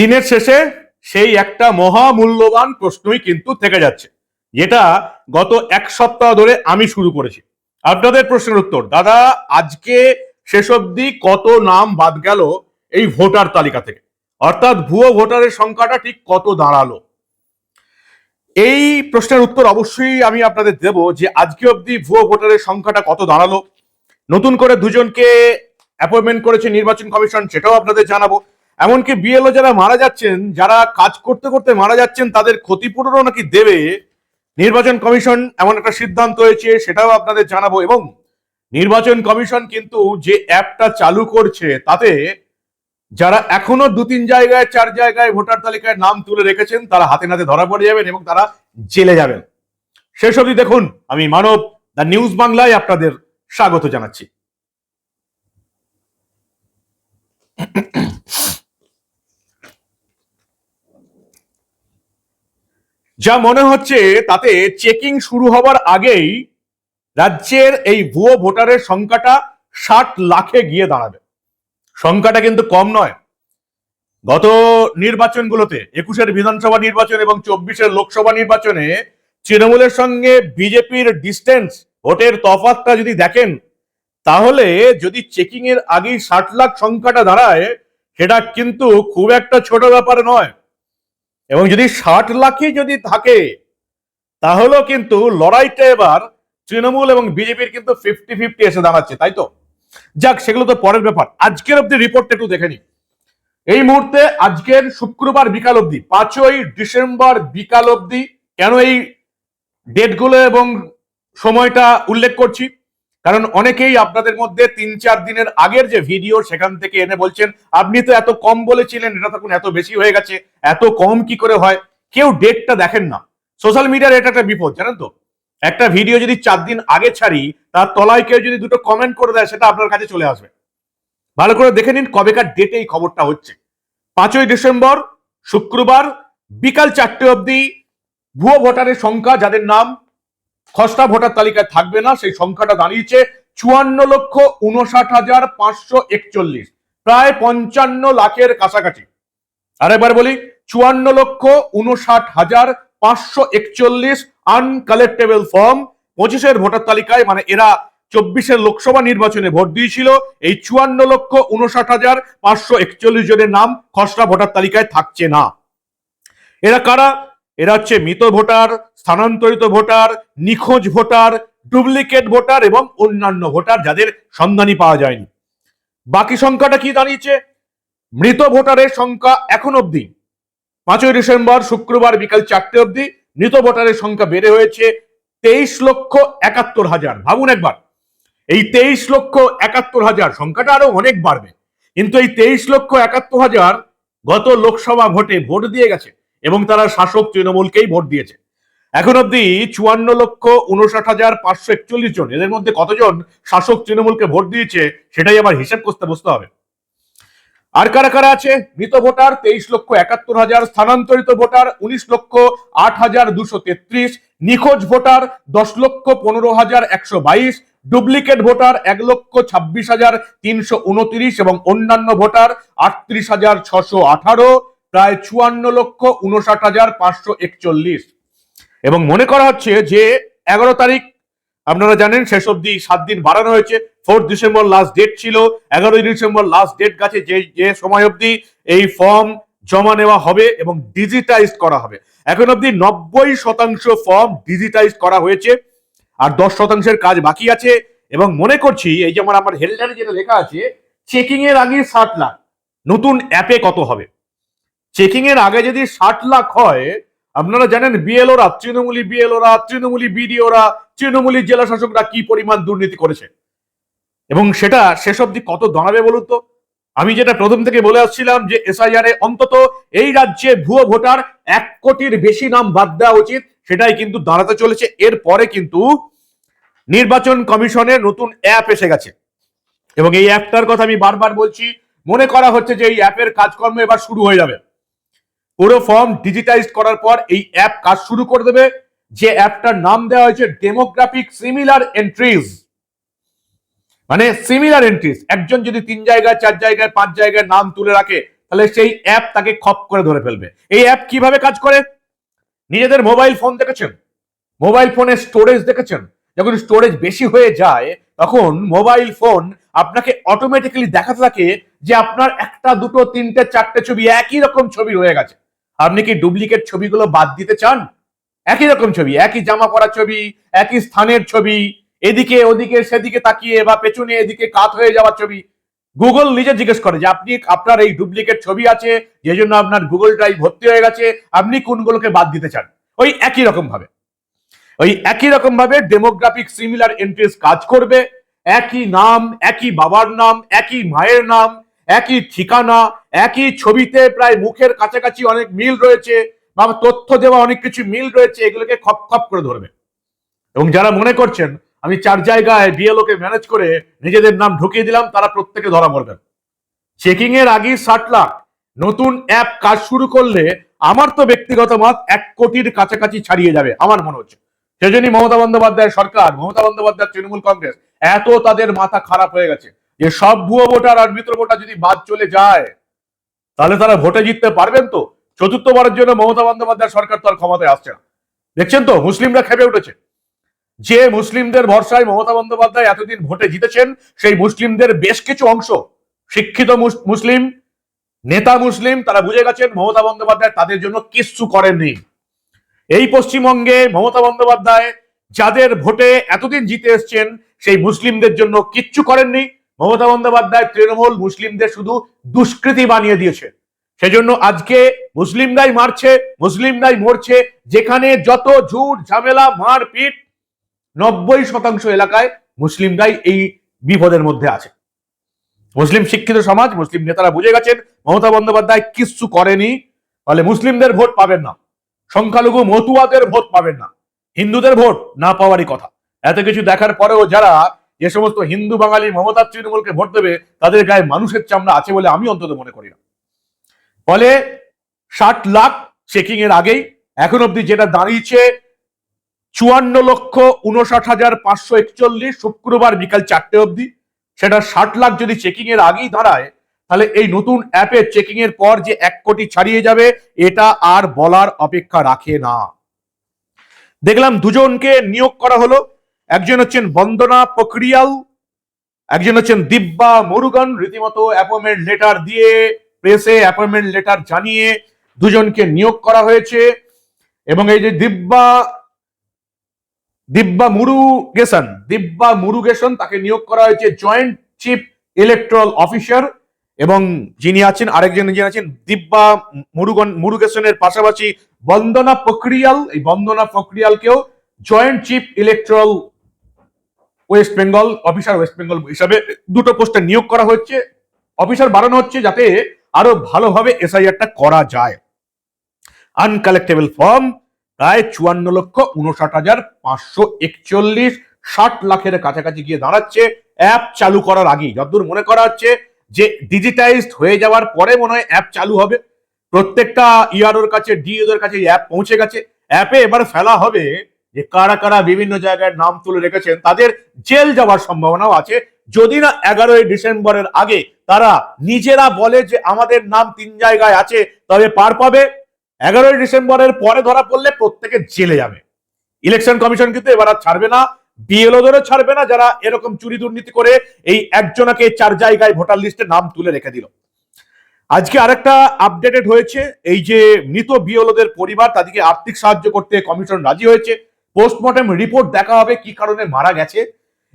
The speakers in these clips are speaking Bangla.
দিনের শেষে সেই একটা মহামূল্যবান প্রশ্নই কিন্তু থেকে যাচ্ছে, যেটা গত এক সপ্তাহ ধরে আমি শুরু করেছি। আপনাদের প্রশ্নের উত্তর, দাদা, আজকে শেষ অবধি কত নাম বাদ গেল এই ভোটার তালিকা থেকে? অর্থাৎ ভুয়ো ভোটারের সংখ্যাটা ঠিক কত দাঁড়াল? এই প্রশ্নের উত্তর অবশ্যই আমি আপনাদের দেব যে আজকে অবধি ভুয়ো ভোটারের সংখ্যাটা কত দাঁড়াল। নতুন করে দুজনকে অ্যাপয়েন্টমেন্ট করেছে নির্বাচন কমিশন, সেটাও আপনাদের জানাব। এমনকি বিএলও যারা মারা যাচ্ছেন, যারা কাজ করতে করতে মারা যাচ্ছেন, তাদের ক্ষতিপূরণও নাকি দেবে। নির্বাচন কমিশন এমন একটা সিদ্ধান্ত হয়েছে, সেটাও আপনাদের জানাব। এবং নির্বাচন কমিশন কিন্তু যে অ্যাপটা চালু করছে, তাতে যারা এখনও দু তিন জায়গায়, চার জায়গায় ভোটার তালিকায় নাম তুলে রেখেছেন, তারা হাতে নাতে ধরা পড়ে যাবেন এবং তারা জেলে যাবেন। শেষ অবধি দেখুন, আমি মানব, দ্য নিউজ বাংলায় আপনাদের স্বাগত জানাচ্ছি। যা মনে হচ্ছে তাতে চেকিং শুরু হবার আগেই রাজ্যের এই ভুয়ো ভোটারের সংখ্যাটা ষাট লাখে গিয়ে দাঁড়াবে। সংখ্যাটা কিন্তু কম নয়। গত নির্বাচনগুলোতে, একুশের বিধানসভা নির্বাচন এবং চব্বিশের লোকসভা নির্বাচনে তৃণমূলের সঙ্গে বিজেপির ডিস্টেন্স, ভোটের তফাতটা যদি দেখেন, তাহলে যদি চেকিং এর আগেই ষাট লাখ সংখ্যাটা দাঁড়ায়, সেটা কিন্তু খুব একটা ছোট ব্যাপার নয়। এবং যদি ষাট লাখই যদি থাকে, তাহলেও কিন্তু লড়াইটা এবার তৃণমূল এবং বিজেপির কিন্তু ফিফটি ফিফটি এসে দাঁড়াচ্ছে, তাই তো? যাক, সেগুলো তো পরের ব্যাপার। আজকের অব্দি রিপোর্টটা একটু দেখে নিই। এই মুহূর্তে আজকের শুক্রবার বিকাল অবধি, পাঁচই ডিসেম্বর বিকাল অব্দি কেন এই ডেটগুলো এবং সময়টা উল্লেখ করছি? কারণ অনেকেই আপনাদের মধ্যে তিন চার দিনের আগের যে ভিডিও সেখান থেকে এনে বলছেন, আপনি তো এত কম বলেছিলেন, এটা তখন এত বেশি হয়ে গেছে, এত কম কি করে হয়? কেউ ডেটটা দেখেন না। সোশ্যাল মিডিয়ার এটা একটা বিপদ, জানেন তো? একটা ভিডিও যদি চার দিন আগে ছাড়ি, তার তলায় কেউ যদি দুটো কমেন্ট করে দেয়, সেটা আপনার কাছে চলে আসবে। ভালো করে দেখে নিন কবেকার ডেটে এই খবরটা হচ্ছে। পাঁচই ডিসেম্বর, শুক্রবার, বিকাল চারটে অবধি ভুয়ো ভোটারের সংখ্যা, যাদের নাম খসড়া ভোটার তালিকায় থাকবে না, সেই সংখ্যাটা দাঁড়িয়েছে চুয়ান্ন লক্ষ উনষাট হাজার পাঁচশো একচল্লিশ, প্রায় পঞ্চান্ন লাখের কাছাকাছি। আরেকবার বলি, চুয়ান্ন লক্ষ উনষাট হাজার পাঁচশো একচল্লিশ আনকালেক্টেবল ফর্ম পঁচিশের ভোটার তালিকায় মানে এরা চব্বিশের লোকসভা নির্বাচনে ভোট দিয়েছিল, এই চুয়ান্ন লক্ষ উনষাট হাজার পাঁচশো একচল্লিশ জনের নাম খসড়া ভোটার তালিকায় থাকছে না। এরা কারা? এরা হচ্ছে মৃত ভোটার, স্থানান্তরিত ভোটার, নিখোঁজ ভোটার, ডুপ্লিকেট ভোটার এবং অন্যান্য ভোটার যাদের সন্ধানই পাওয়া যায়নি। বাকি সংখ্যাটা কি দাঁড়িয়েছে? মৃত ভোটারের সংখ্যা এখন অবধি পাঁচই ডিসেম্বর শুক্রবার বিকাল চারটে অবধি মৃত ভোটারের সংখ্যা বেড়ে হয়েছে তেইশ লক্ষ একাত্তর হাজার। ভাবুন একবার, এই তেইশ লক্ষ একাত্তর হাজার সংখ্যাটা আরও অনেক বাড়বে। কিন্তু এই তেইশ লক্ষ একাত্তর হাজার গত লোকসভা ভোটে ভোট দিয়ে গেছে। এবং তারা শাসক তৃণমূলকেই ভোট দিয়েছে। এখন অব্দি চুয়ান্ন লক্ষ উনষাট হাজার পাঁচশো একচল্লিশ জন, এদের মধ্যে কতজন শাসক তৃণমূলকে ভোট দিয়েছে সেটাই আবার হিসেব করতে বসতে হবে। আর কারা কারা আছে? মৃত ভোটার তেইশ লক্ষ একাত্তর হাজার, স্থানান্তরিত ভোটার উনিশ লক্ষ আট হাজার দুশো তেত্রিশ, নিখোঁজ ভোটার দশ লক্ষ পনেরো হাজার একশো বাইশ, ডুপ্লিকেট ভোটার এক লক্ষ ছাব্বিশ হাজার তিনশো উনত্রিশ এবং অন্যান্য ভোটার আটত্রিশ হাজার ছশো আঠারো প্রায় চুয়ান্ন লক্ষ উনষাট হাজার পাঁচশো একচল্লিশ। এবং মনে করা হচ্ছে যে এগারো তারিখ, আপনারা জানেন শেষ অব্দি সাত দিন বাড়ানো হয়েছে। ফোর্থ ডিসেম্বর লাস্ট ডেট ছিল। এগারোই ডিসেম্বর লাস্ট ডেট গেছে যে যে সময় অবধি এই ফর্ম জমা নেওয়া হবে এবং ডিজিটাইজ করা হবে। এখন অবধি নব্বই শতাংশ ফর্ম ডিজিটাইজ করা হয়েছে আর দশ শতাংশের কাজ বাকি আছে। এবং মনে করছি, এই যেমন আমার হেডলাইনে যেটা লেখা আছে চেকিং এর আগে ষাট লাখ। নতুন অ্যাপে কত হবে? চেকিং এর আগে যদি ষাট লাখ হয়, আপনারা জানেন বিএলওরা তৃণমূলী বিএলওরা তৃণমূলী বিডিওরা তৃণমূলী জেলা শাসকরা কি পরিমাণ দুর্নীতি করেছে? এবং সেটা শেষ অব্দি কত দাঁড়াবে বলুন তো? আমি যেটা প্রথম থেকে বলে আসছিলাম যে এসআইআর এ অন্তত এই রাজ্যে ভুয়ো ভোটার এক কোটির বেশি নাম বাদ দেওয়া উচিত, সেটাই কিন্তু দাঁড়াতে চলেছে। এর পরে কিন্তু নির্বাচন কমিশনের নতুন অ্যাপ এসে গেছে। এবং এই অ্যাপটার কথা আমি বারবার বলছি, মনে করা হচ্ছে যে এই অ্যাপের কাজকর্ম এবার শুরু হয়ে যাবে। পুরো ফর্ম ডিজিটাইজ করার পর এই অ্যাপ কাজ শুরু করে দেবে। যে অ্যাপটার নাম দেওয়া হয়েছে ডেমোগ্রাফিক সিমিলার এন্ট্রিজ মানে সিমিলার এন্ট্রিজ একজন যদি তিন জায়গায়, চার জায়গায়, পাঁচ জায়গায় নাম তুলে রাখে, তাহলে সেই অ্যাপ তাকে খপ করে ধরে ফেলবে। এই অ্যাপ কীভাবে কাজ করে? নিজেদের মোবাইল ফোন দেখেছেন? মোবাইল ফোনের স্টোরেজ দেখেছেন? যখন স্টোরেজ বেশি হয়ে যায়, তখন মোবাইল ফোন আপনাকে অটোমেটিক্যালি দেখাতে থাকে যে আপনার একটা, দুটো, তিনটে, চারটে ছবি একই রকম ছবি রয়ে গেছে। আপনি কি ডুপ্লিকেট ছবিগুলো বাদ দিতে চান? একই রকম ছবি, একই জামা পরা ছবি, একই স্থানের ছবি, এদিকে, ওদিকে, সেদিকে তাকিয়ে বা পেছনে, এদিকে কাত হয়ে যাওয়ার ছবি। গুগল নিজে জিজ্ঞেস করে যে আপনি, আপনার এই ডুপ্লিকেট ছবি আছে, যে জন্য আপনার গুগল ড্রাইভ ভর্তি হয়ে গেছে, আপনি কোনগুলোকে বাদ দিতে চান? ওই একই রকম ভাবে ওই একই রকম ভাবে ডেমোগ্রাফিক সিমিলার এন্ট্রিজ কাজ করবে। একই নাম, একই বাবার নাম, একই মায়ের নাম একই ঠিকানা, একই ছবিতে প্রায় মুখের কাছাকাছি অনেক মিল রয়েছে বা তথ্য দেওয়া অনেক কিছু মিল রয়েছে, এগুলোকে খপ খপ করে ধরবে। এবং যারা মনে করছেন, আমি চার জায়গায় বিএলওকে ম্যানেজ করে নিজেদের নাম ঢুকিয়ে দিলাম, তারা প্রত্যেকে ধরা পড়বেন। চেকিং এর আগেই ষাট লাখ। নতুন অ্যাপ কাজ শুরু করলে আমার তো ব্যক্তিগত মত এক কোটির কাছাকাছি ছাড়িয়ে যাবে, আমার মনে হচ্ছে। সেজন্যই মমতা বন্দ্যোপাধ্যায়ের সরকার, মমতা বন্দ্যোপাধ্যায়, তৃণমূল কংগ্রেস, এত তাদের মাথা খারাপ হয়ে গেছে। যে সব ভুয়ো ভোটার আর মিত্র ভোটার যদি বাদ চলে যায়, তাহলে তারা ভোটে জিততে পারবেন তো? চতুর্থবারের জন্য মমতা বন্দ্যোপাধ্যায় সরকার তো আর ক্ষমতায় আসছে না। দেখছেন তো, মুসলিমরা খেপে উঠেছে। যে মুসলিমদের ভরসায় মমতা বন্দ্যোপাধ্যায় এতদিন ভোটে জিতেছেন, সেই মুসলিমদের বেশ কিছু অংশ, শিক্ষিত মুস- মুসলিম, নেতা মুসলিম, তারা বুঝে গেছেন মমতা বন্দ্যোপাধ্যায় তাদের জন্য কিচ্ছু করেননি। এই পশ্চিমবঙ্গে মমতা বন্দ্যোপাধ্যায় যাদের ভোটে এতদিন জিতে এসছেন, সেই মুসলিমদের জন্য কিচ্ছু করেননি। মমতা বন্দ্যোপাধ্যায় তৃণমূল মুসলিমদের শুধু দুষ্কৃতি বানিয়ে দিয়েছে। সেজন্য আজকে মুসলিমরাই মারছে, মুসলিমরাই মরছে, যেখানে যত ঝুট ঝামেলা, মারপিট, নব্বই শতাংশ এলাকায় মুসলিমরাই এই বিপদের মধ্যে আছে। মুসলিম শিক্ষিত সমাজ, মুসলিম নেতারা বুঝে গেছেন, মমতা বন্দ্যোপাধ্যায় কিচ্ছু করেনি, ফলে মুসলিমদের ভোট পাবেন না। সংখ্যালঘু মতুয়াদের ভোট পাবেন না। হিন্দুদের ভোট না পাওয়ারই কথা। এত কিছু দেখার পরেও যারা যে সমস্ত হিন্দু বাঙালি মমতা তৃণমূলকে ভোট দেবে, তাদের গায়ে মানুষের চামড়া আছে বলে আমি অন্তত মনে করি না। ফলে ষাট লাখ চেকিং এর আগেই, এখন অব্দি যেটা দাঁড়িয়েছে, চুয়ান্ন লক্ষ উনষাট হাজার পাঁচশো একচল্লিশ, শুক্রবার বিকাল চারটে অবধি, সেটা ষাট লাখ যদি চেকিং এর আগেই দাঁড়ায়, তাহলে এই নতুন অ্যাপের চেকিং এর পর যে এক কোটি ছাড়িয়ে যাবে, এটা আর বলার অপেক্ষা রাখে না। দেখলাম দুজনকে নিয়োগ করা হলো একজন হচ্ছেন বন্দনা পকরিয়াল, একজন হচ্ছেন দিব্যা মুরুগান রীতিমতো অ্যাপয়েন্টমেন্ট লেটার দিয়ে প্রেসে অ্যাপয়েন্টমেন্ট লেটার জানিয়ে দুজনকে নিয়োগ করা হয়েছে। এবং এই যে দিব্যা দিব্যা মুরুগেশন দিব্যা মুরুগেশন তাকে নিয়োগ করা হয়েছে জয়েন্ট চিফ ইলেকট্রাল অফিসার এবং যিনি আছেন আরেকজন, যিনি আছেন দিব্যা মুরুগন, মুরুগেশনের পাশাপাশি বন্দনা পকরিয়াল। এই বন্দনা পকরিয়ালকেও joint chief electoral West Bengal officer West Bengal হিসাবে দুটো পোস্টে নিয়োগ করা হচ্ছে অফিসার বাড়ানো হচ্ছে যাতে আরও ভালোভাবে এসআইআরটা করা যায়। আনকালেক্টেবল ফর্ম প্রায় চুয়ান্ন লক্ষ উনষাট হাজার পাঁচশো একচল্লিশ, ষাট লাখের কাছাকাছি গিয়ে দাঁড়াচ্ছে। অ্যাপ চালু করার আগেই যতদূর মনে করা হচ্ছে যে ডিজিটাইজড হয়ে যাওয়ার পরে মনে হয় অ্যাপ চালু হবে। প্রত্যেকটা ইআরওর কাছে ডিওদের কাছে অ্যাপ পৌঁছে গেছে। অ্যাপে এবার ফেলা হবে যে কারা কারা বিভিন্ন জায়গায় নাম তুলে রেখেছেন, তাদের জেল যাওয়ার সম্ভাবনাও আছে। যদি না এগারোই ডিসেম্বরের আগে তারা নিজেরা বলে যে আমাদের নাম তিন জায়গায় আছে, তবে পার পাবে। এগারোই ডিসেম্বরের পরে ধরা পড়লে প্রত্যেকে জেলে যাবে। ইলেকশন কমিশন কিন্তু এবার আর ছাড়বে না, বিএলওদেরও ছাড়বে না, যারা এরকম চুরি দুর্নীতি করে এই একজনকে চার জায়গায় ভোটার লিস্টে নাম তুলে রেখে দিল। আজকে আরেকটা আপডেটেড হয়েছে, এই যে মৃত বিএলওদের পরিবার, তাদেরকে আর্থিক সাহায্য করতে কমিশন রাজি হয়েছে। পোস্টমর্টম রিপোর্ট দেখা হবে কি কারণে মারা গেছে,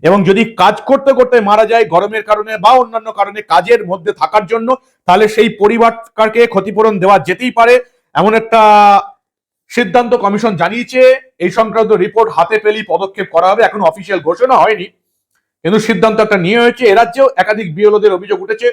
এবং যদি কাজ করতে করতে মারা যায় গরমের কারণে বা অন্যান্য কারণে কাজের মধ্যে থাকার জন্য, তাহলে সেই পরিবারকে ক্ষতিপূরণ দেওয়া যেতেই পারে, এমন একটা সিদ্ধান্ত কমিশন জানিয়েছে। এই সংক্রান্ত রিপোর্ট হাতে পেলেই পদক্ষেপ করা হবে, এখন অফিসিয়াল ঘোষণা হয়নি, কিন্তু সিদ্ধান্ত একটা নিয়ে হয়েছে। এ রাজ্যেও একাধিক বিএলওদের অভিযোগ উঠেছে।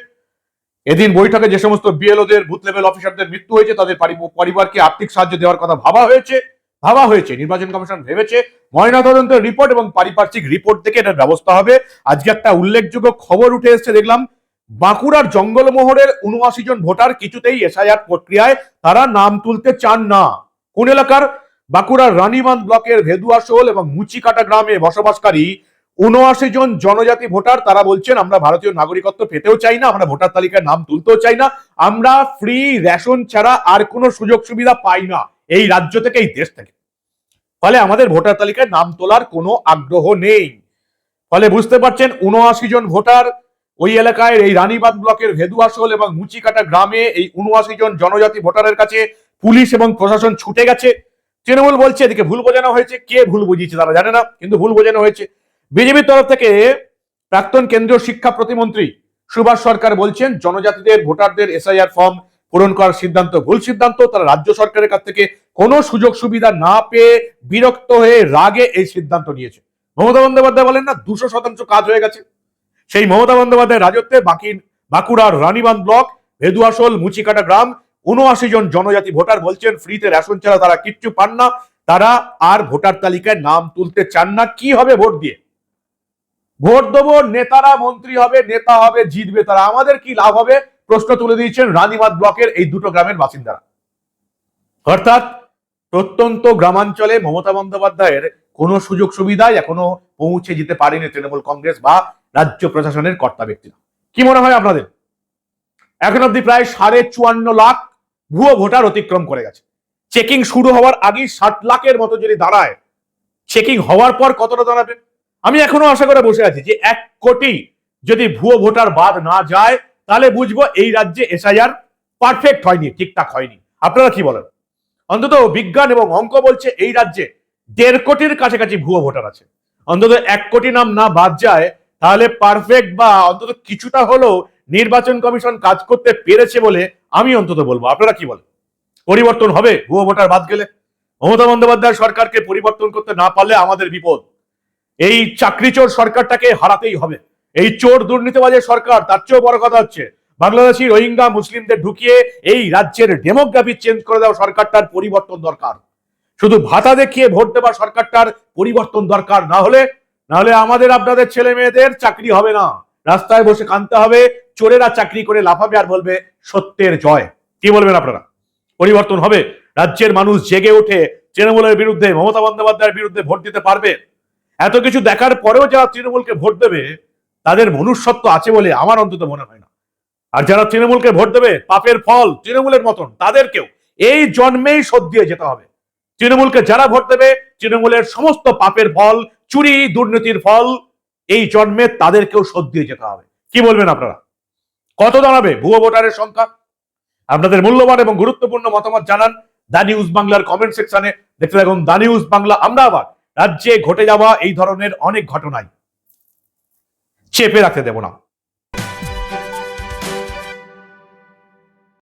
এদিন বৈঠকে যে সমস্ত বিএলওদের বুথ লেভেল অফিসারদের মৃত্যু হয়েছে, তাদের পরিবারকে আর্থিক সাহায্য দেওয়ার কথা ভাবা হয়েছে। ভাবা হয়েছে। নির্বাচন কমিশন ভেবেছে ময়নাতদন্তের রিপোর্ট এবং পারিপার্শ্বিক রিপোর্ট থেকে এটার ব্যবস্থা হবে। আজকে একটা উল্লেখযোগ্য খবর উঠে এসেছে, দেখলাম। বাঁকুড়ার জঙ্গলমহলের উনআশি জন ভোটার কিছুতেই এসআইআর প্রক্রিয়ায় তারা নাম তুলতে চান না। কোন এলাকার? বাঁকুড়ার রানীবাঁধ ব্লকের ভেদুয়াশোল এবং মুচিকাটা গ্রামে বসবাসকারী উনআশি জন জনজাতি ভোটার, তারা বলছেন, আমরা ভারতীয় নাগরিকত্ব পেতেও চাই না, আমরা ভোটার তালিকায় নাম তুলতেও চাই না। আমরা ফ্রি রেশন ছাড়া আর কোনো সুযোগ সুবিধা পাই না। এই রাজ্য থেকে এই দেশ থেকে। ফলে আমাদের ভোটার তালিকায় নাম তোলার কোনো আগ্রহ নেই। ফলে বুঝতে পারছেন উনআশি জন ভোটার ওই এলাকায় এই রানীবাদ ব্লকের ভেদুয়াশোল এবং মুচিকাটা গ্রামে এই উনআশি জন জনজাতি ভোটারের কাছে পুলিশ এবং প্রশাসন ছুটে গেছে। তৃণমূল বলছে, এদিকে ভুল বোঝানো হয়েছে। কে ভুল বুঝিয়েছে তারা জানে না, কিন্তু ভুল বোঝানো হয়েছে। বিজেপির তরফ থেকে প্রাক্তন কেন্দ্রীয় শিক্ষা প্রতিমন্ত্রী সুভাষ সরকার বলছেন, জনজাতিদের ভোটারদের এসআইআর ফর্ম পূরণ করার সিদ্ধান্ত, ভুল সিদ্ধান্ত, তারা রাজ্য সরকারের কাছ থেকে কোনো সুযোগ সুবিধা না পেয়ে বিরক্ত হয়ে রাগে এই সিদ্ধান্ত নিয়েছে। মমতা বন্দ্যোপাধ্যায় বলেন না, দুশো শতাংশ কাজ হয়ে গেছে। সেই মমতা বন্দ্যোপাধ্যায়ের রাজত্বে বাকি বাঁকুড়ার রানীবান ব্লক, ভেদুয়াশোল, মুচিকাটা গ্রাম, উনআশি জন জনজাতি ভোটার বলছেন, ফ্রিতে রেশন ছাড়া তারা কিচ্ছু পান না, তারা আর ভোটার তালিকায় নাম তুলতে চান না, কি হবে ভোট দিয়ে? ভোট দেবো, নেতারা মন্ত্রী হবে, নেতা হবে, জিতবে তারা, আমাদের কি লাভ হবে? প্রশ্ন তুলে দিয়েছেন রানীবাদ ব্লকের এই দুটো গ্রামের বাসিন্দারা। অর্থাৎ প্রত্যন্ত গ্রামাঞ্চলে মমতা বন্দ্যোপাধ্যায়ের কোনো সুযোগ সুবিধায় এখনও পৌঁছে যেতে পারেনি তৃণমূল কংগ্রেস বা রাজ্য প্রশাসনের কর্তা ব্যক্তিরা। কি মনে হয় আপনাদের? এখন অব্দি প্রায় সাড়ে চুয়ান্ন লাখ ভুয়ো ভোটার অতিক্রম করে গেছে। চেকিং শুরু হওয়ার আগেই ষাট লাখের মতো যদি দাঁড়ায়, চেকিং হওয়ার পর কতটা দাঁড়াবে? আমি এখনও আশা করে বসে আছি যে এক কোটি যদি ভুয়ো ভোটার বাদ না যায় তাহলে বুঝব এই রাজ্যে এসআইআর পারফেক্ট হয়নি, ঠিকঠাক হয়নি। আপনারা কি বলেন? অন্তত বিজ্ঞান এবং অঙ্ক বলছে এই রাজ্যে দেড় কোটির কাছাকাছি ভুয়ো ভোটার আছে। অন্তত এক কোটি নাম না বাদ যায়, তাহলে পারফেক্ট বা অন্তত কিছুটা হলেও নির্বাচন কমিশন কাজ করতে পেরেছে বলে আমি অন্তত বলব। আপনারা কি বলেন? পরিবর্তন হবে? ভুয়ো ভোটার বাদ গেলে? মমতা বন্দ্যোপাধ্যায় সরকারকে পরিবর্তন করতে না পারলে আমাদের বিপদ। এই চাকরিচোর সরকারটাকে হারাতেই হবে। এই চোর দুর্নীতিবাজের সরকার, তার চেয়েও বড় কথা হচ্ছে, বাংলাদেশি রোহিঙ্গা মুসলিমদের ঢুকিয়ে এই রাজ্যের ডেমোগ্রাফি চেঞ্জ করে দেওয়া সরকারটার পরিবর্তন দরকার। শুধু ভাতা দেখিয়ে ভোট দেওয়া সরকারটার পরিবর্তন দরকার, না হলে না হলে আমাদের আপনাদের ছেলে মেয়েদের চাকরি হবে না। রাস্তায় বসে কানতে হবে, চোরেরা চাকরি করে লাফাবে আর বলবে, সত্যের জয়। কি বলবেন আপনারা? পরিবর্তন হবে। রাজ্যের মানুষ জেগে ওঠে তৃণমূলের বিরুদ্ধে, মমতা বন্দ্যোপাধ্যায়ের বিরুদ্ধে ভোট দিতে পারবে। এত কিছু দেখার পরেও যারা তৃণমূলকে ভোট দেবে তাদের মনুষ্যত্ব আছে বলে আমার অন্তত মনে হয় না। আর যারা তৃণমূলকে ভোট দেবে, পাপের ফল তৃণমূলের মতন, তাদেরকেও এই জন্মেই শোধ দিয়ে যেতে হবে। তৃণমূলকে যারা ভোট দেবে, তৃণমূলের সমস্ত পাপের ফল, চুরি, দুর্নীতির ফল, এই জন্মে তাদেরকেও শোধ দিয়ে যেতে হবে। কি বলবেন আপনারা? কত দাঁড়াবে ভুয়ো ভোটারের সংখ্যা? আপনাদের মূল্যবান এবং গুরুত্বপূর্ণ মতামত জানান দা নিউজ বাংলার কমেন্ট সেকশনে। দেখতে থাকুন দা নিউজ বাংলা। আমরা আবার রাজ্যে ঘটে যাওয়া এই ধরনের অনেক ঘটনাই চেপে রাখতে দেব না।